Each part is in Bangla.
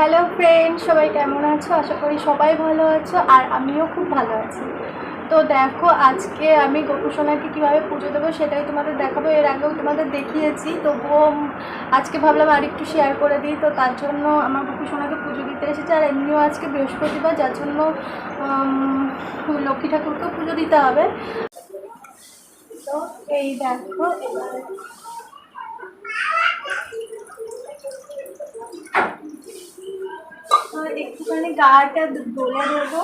হ্যালো ফ্রেন্ড সবাই কেমন আছো? আশা করি সবাই ভালো আছো, আর আমিও খুব ভালো আছি। তো দেখো, আজকে আমি গোপুসোনাকে কীভাবে পুজো দেবো সেটাই তোমাদের দেখাবো। এর আগেও তোমাদের দেখিয়েছি, তবুও আজকে ভাবলাম আর একটু শেয়ার করে দিই। তো তার জন্য আমার গোপুসোনাকে পুজো দিতে এসেছে, আর এমনিও আজকে বৃহস্পতিবার, যার জন্য লক্ষ্মী ঠাকুরকেও পুজো দিতে হবে। তো এই দেখো একটুখানি গাটা দোলে দেবো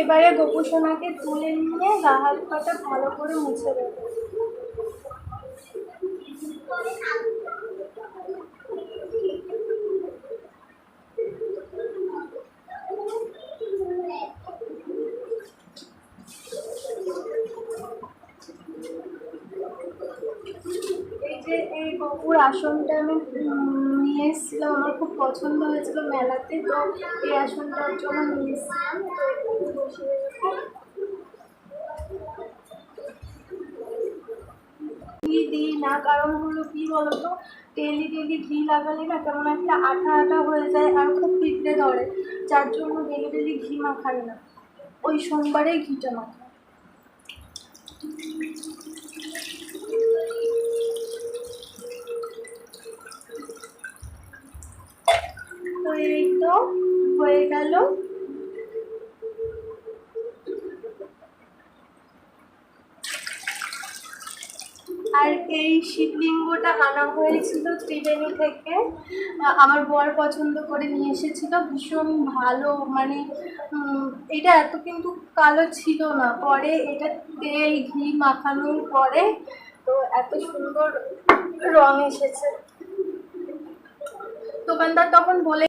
এবারে গোপুসোনাকে তুলে নিয়ে গা হাত পাটা ভালো করে মুছে দেবো এই যে গপুর আসনটা আমি নিয়ে এসেছিলাম। আমার খুব পছন্দ হয়েছিল মেলাতে, তো এই আসনটার জন্য নিয়ে এসেছিলাম। ঘি দিই না, কারণ হলো কি বলতো ডেলি ডেলি ঘি লাগালে না কেমন একটা আঠা আঠা হয়ে যায় আর খুব পিঁপড়ে ধরে। যার জন্য ডেলি ডেলি ঘি মাখাই না। ওই সোমবারেই ঘিটা মাখাই তো এই হয়ে গেল। আর এই শিবলিঙ্গটা আনা হয়েছিল ত্রিবেণী থেকে। আমার বর পছন্দ করে নিয়ে এসেছিল, ভীষণ ভালো মানে এটা এত কিন্তু কালো ছিল না। পরে এটা তেল, ঘি মাখানোর পরে তো এত সুন্দর রং এসেছে। দোকানদার তখন বলে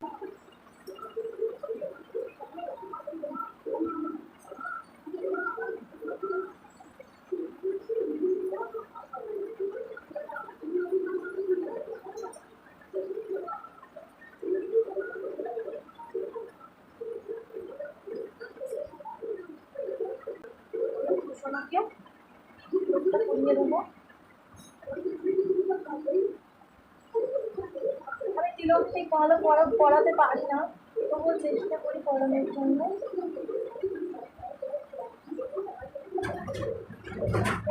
সোনাকে পরিয়ে দেবো আমি তিলক ঠিক ভালো পড়া পড়াতে পারি না। তবুও চেষ্টা করি পড়ানোর জন্য।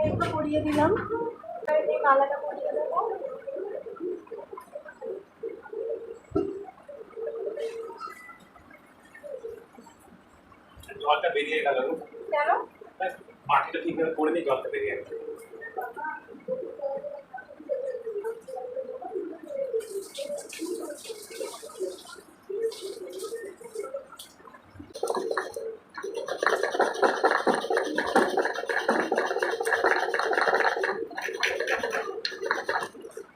এইটা পরিয়ে দিলাম। এই মালাটা পরিয়ে দেবো। জলটা বেরিয়ে গেল। কেন? মাটিটা ঠিকভাবে করে নিই জলটা বেরিয়ে গেল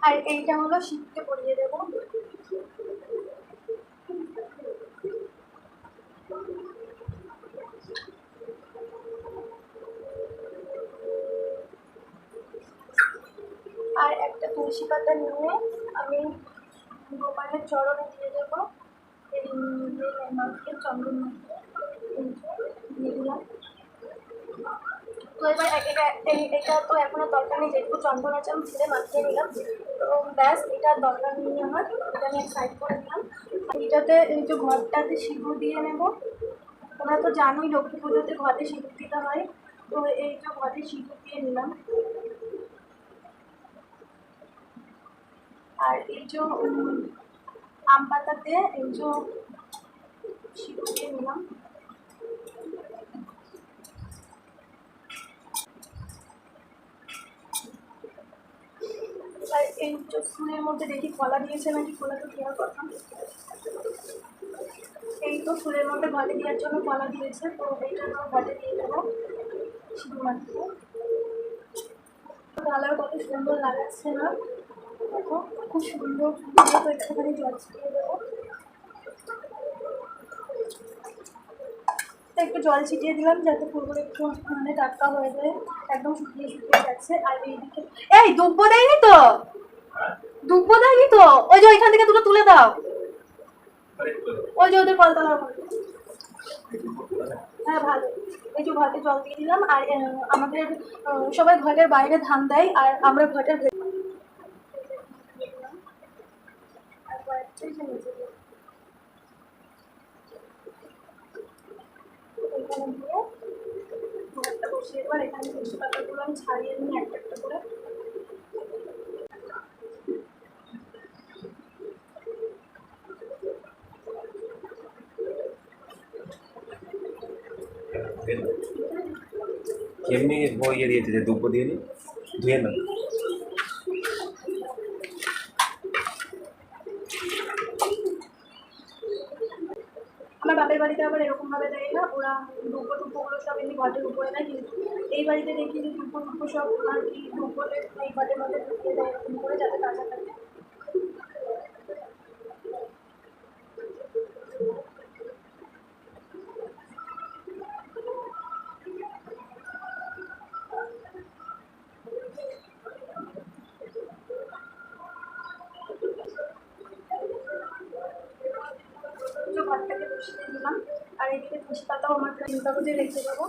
আর এইটা হলো শীতকে পরিয়ে দেবো। তুলসী পাতা নিয়ে আমি গোপালের চরণে দিয়ে দেবো। এই যে দিয়ে দিলাম। তো এবার এটা তো এখনও দরকার নেই যেটুকু চন্দন আছে, আমি ছেড়ে মাখিয়ে নিলাম। তো ব্যাস, এটা দরকার নেই আমার, এটা আমি সাইড করে আর এটাতে এই যে ঘরটাতে সিঁদুর দিয়ে নেব। তোমরা তো জানোই লক্ষ্মী পুজোতে ঘরে সিঁদুর দিতে হয়। তো এই যে ঘরে সিঁদুর দিয়ে নিলাম। আর এই যে আম পাতাতে এই যে সিঁদুর নিলাম। আর এই যে ফুলের মধ্যে দেখি কলা দিয়েছে নাকি? কলা তো দেওয়ার কথা। এই তো ফুলের মধ্যে ঘটে দেওয়ার জন্য কলা দিয়েছে, তো এইটা আমার ঘটে দিয়ে দেবো। শুধুমাত্র কালার কত সুন্দর লাগাচ্ছে না। দেখো খুব সুন্দর তো একটুখানি জল ছিটিয়ে দেবো একটু জল ছিটিয়ে দিলাম যাতে ফুলগুলো একটু মানে টাটকা হয়ে যায়, একদম শুকিয়ে শুকিয়ে যাচ্ছে। আর এইদিকে এই, দুব্ব দেয়নি তো? দুব্ব দেয়নি তো? ওই যে ওইখান থেকে দুটো তুলে দাও। ওই যে ওদের কলতলার হ্যাঁ ভালো। এই যে ঘরে জল দিয়ে দিলাম, আর আমাদের সবাই ঘরের বাইরে ধান দেয়, আর আমরা ঘরের ভেতর আর কয়েকটা এই যে নিচে দিয়ে। এখানে দিয়ে ঘরটা বসিয়ে এবার এখানে ছাড়িয়ে নিই একটা একটা করে এমনি ও ইয়ে দিয়েছে যে দুব্বো দিয়ে না আমার বাপের বাড়িতে এরকম ভাবে দেয় না, ওরা দুপুর টুপুগুলো সব এমনি ঘটের উপরে দেয়, কিন্তু এই বাড়িতে দেখি যে দুপুর টুপো সব আর কি দুপুরে এই ঘটের মধ্যে ঢুকিয়ে দেয়, এরকম করে যাতে কাঁচা থাকে পুরো ঘরটাকে বসিয়ে দিলাম আর এদিকে তুলসী পাতাও আমার চিন্তা করে রেখে দেবো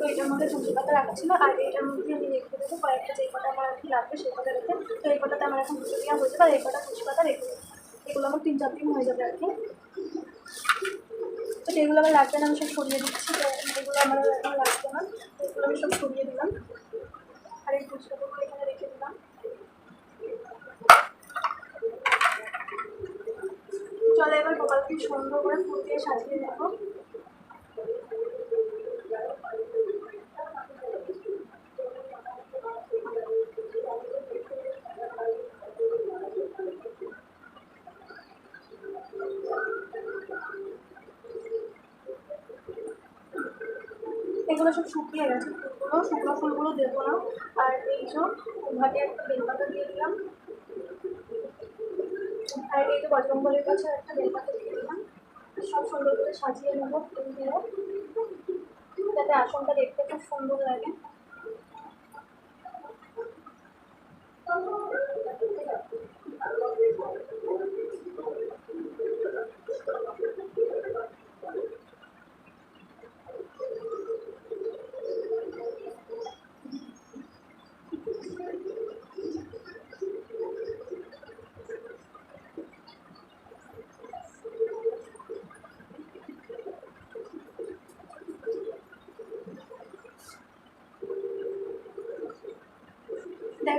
তো এটার মধ্যে তুলসী পাতা রাখা ছিল, আর এটার মধ্যে আমি রেখে দেবো কয়েকটা যে কটা আমার আর কি লাগবে সেই কটা রেখে তো এই কটাতে আমার এখন পুজো দেওয়া হয়েছে আর এই কটা তুলসী পাতা রেখে দেবো এগুলো আমার তিন চার দিন হয়ে যাবে আর কি। তো যেগুলো আমার লাগবে না, আমি সব সরিয়ে দিচ্ছি, তো এগুলো আমার এখন লাগবে না এগুলো আমি সব সরিয়ে দিলাম। আর এই তুলসী এখানে রেখে দিলাম। চলো এবার গোপালকে সুন্দর করে ফুল দিয়ে সাজিয়ে নেব এগুলো সব শুকিয়ে গেছে, ফুলগুলো, শুকনো ফুলগুলো দেবো না। আর এই সব ঘাটে একটা বেলপাতা দিয়ে দিলাম। আর এই তো বজরঙ্গলের কাছে একটা বেলপাতা দিয়ে দিলাম। সব সুন্দর করে সাজিয়ে নেব ফুল দিয়ে। যাতে আসনটা দেখতে খুব সুন্দর লাগে।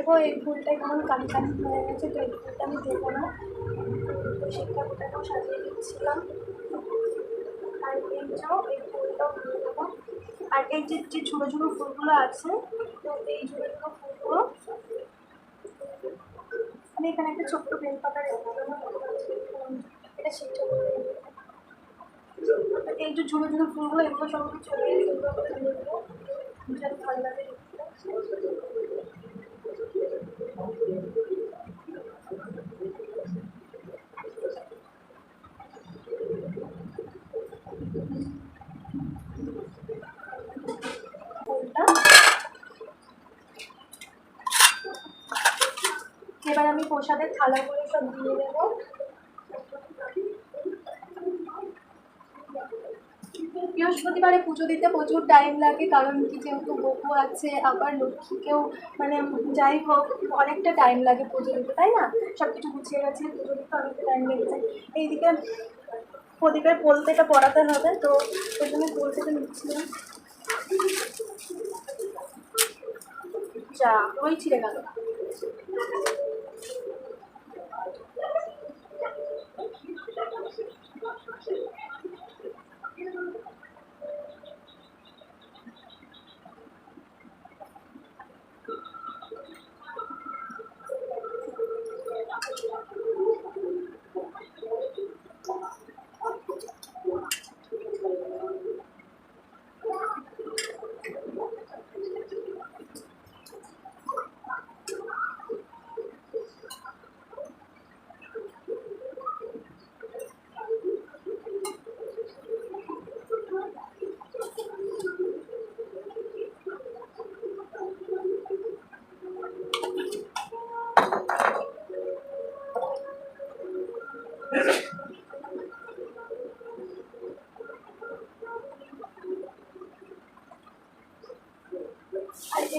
দেখো এই ফুলটা কেমন কালি কালি হয়ে গেছে, তো এই ফুলটা আমি দেবো না। তো সেটা ওটাকেও সাজিয়ে দিচ্ছিলাম। আর এই যাও, এই ফুলটাও দিয়ে দেবো আর এই যে যে ছোটো ছোটো ফুলগুলো আছে, তো এই ছোটো ছোটো ফুলগুলো আমি এখানে একটা ছোট্ট বেলপাতা রেখে দেবো এটা সেটা এই যে ছোটো ছোটো ফুলগুলো, এগুলো সব ছড়িয়ে সুন্দর করে ভালো লাগে এবার আমি প্রসাদের থালাগুলো সব দিয়ে দেবো। বৃহস্পতিবারে পুজো দিতে প্রচুর টাইম লাগে, কারণ কি যেহেতু বকু আছে, আবার লক্ষ্মীকেও মানে যাই হোক, অনেকটা টাইম লাগে পুজো দিতে, তাই না? সব কিছু গুছিয়ে গেছে পুজো দিতে অনেকটা টাইম লেগে যায়। এইদিকে প্রদীপের পোলতেটা পড়াতে হবে, তো ওই জন্য পোলতেটা নিচ্ছিলাম যা, ওই ছিঁড়ে গেল।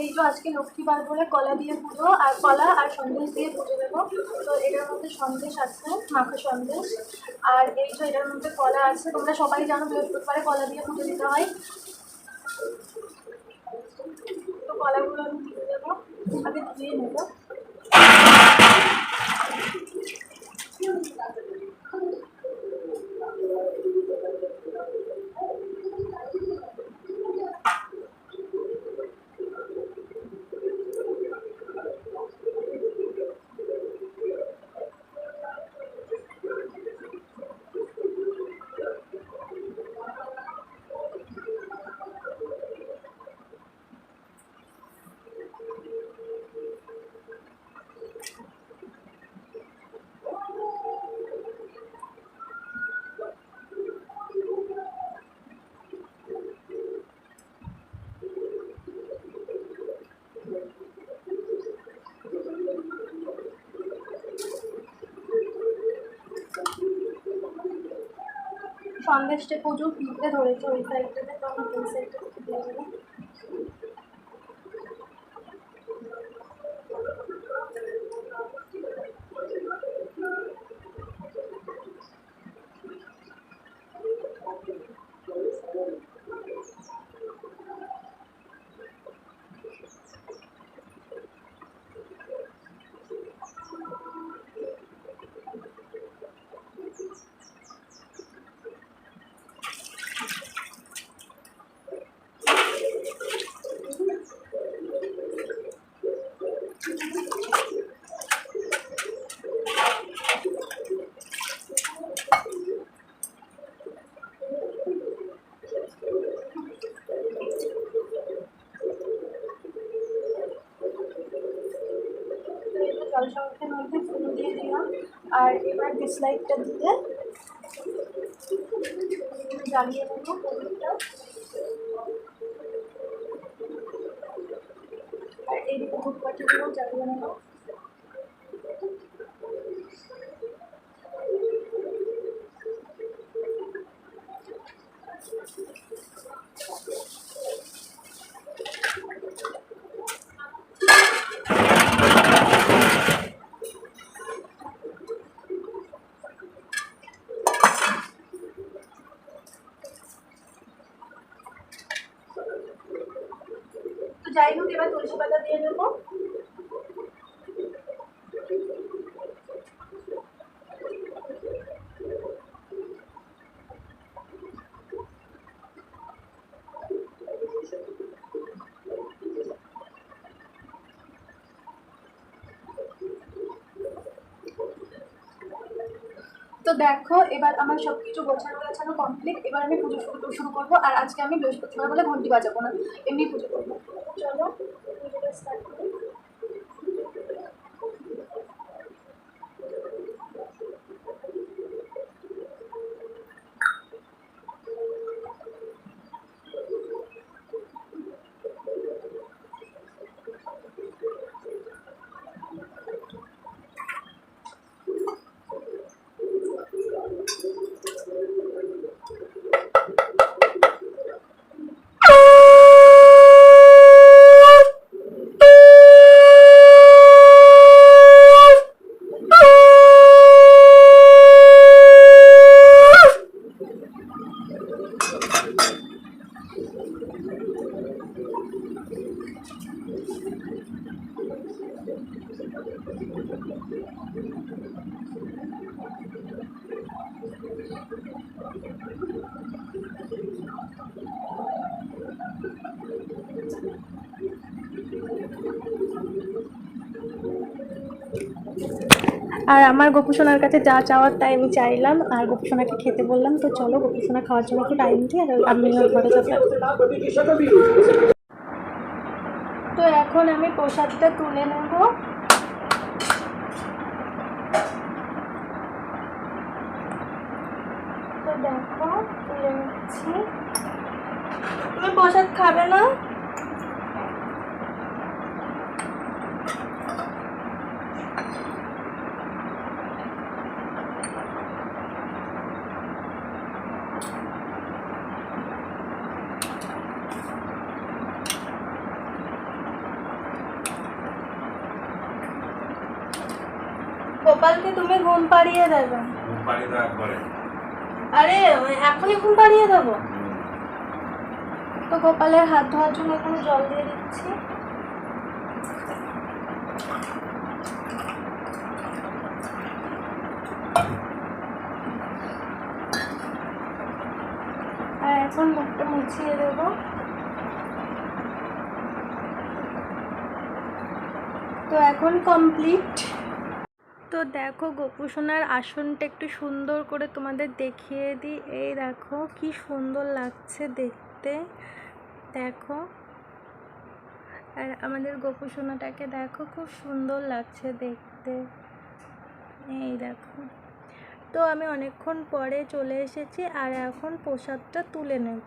এই তো আজকে লক্ষ্মী বার বলে কলা দিয়ে পুজো আর কলা আর সন্দেশ দিয়ে পুজো দেবো। তো এটার মধ্যে সন্দেশ আছে, মাখা সন্দেশ। আর এই তো এটার মধ্যে কলা আছে, তোমরা সবাই জানো বৃহস্পতিবারে কলা দিয়ে পুজো দিতে হয়। তো কলাগুলো আমি দিয়ে দেবো আগে ধুয়ে নেব। সন্দেশটা প্রচুর পিঁপড়ে ধরেছে ওই সাইডটাতে তখন ওই সাইডটা জল সংখ্যার মধ্যে ফুল দিয়ে দিলাম। আর এবার ডিসলাইকটা দিয়ে জ্বালিয়ে নেব প্রদীপটা আর এই এইদিকে ধূপকাঠিগুলো জ্বালিয়ে নেব। তুলসী পাতা দিয়ে দেবো। তো দেখো, এবার আমার সব কিছু গোছানো গোছানো কমপ্লিট এবার আমি পুজো শুরু শুরু করব। আর আজকে আমি বৃহস্পতিবার বলে ঘন্টি বাজাবো না, এমনি পুজো করব। চলো পুজোটা স্টার্ট করি আর আমার গোপুসোনার কাছে যা চাওয়ার তাই আমি চাইলাম। আর গোপুসোনাকে খেতে বললাম, তো চলো গোপুসোনা খাওয়ার জন্য একটু টাইম দিই, আর আমি ঘরে যাব। তো এখন আমি প্রসাদটা তুলে নেব। তো দেখো তুলে নিচ্ছি। তুমি প্রসাদ খাবে না? গোপালকে তুমি ঘুম পাড়িয়ে দেবে। ঘুম পাড়িয়ে দেওয়ার পরে। আরে এখনই ঘুম পাড়িয়ে দেবো? তো গোপালের হাত ধোয়ার জন্য এখানে জল দিয়ে দিচ্ছি? আর এখন মুখটা মুছিয়ে দেবো। তো এখন কমপ্লিট তো দেখো গোপুসোনার আসনটা একটু সুন্দর করে তোমাদের দেখিয়ে দিই। এই দেখো কি সুন্দর লাগছে দেখতে। দেখো। আর আমাদের গোপুসোনাটাকে দেখো খুব সুন্দর লাগছে দেখতে। এই দেখো। তো আমি অনেকক্ষণ পরে চলে এসেছি আর এখন প্রসাদটা তুলে নেব।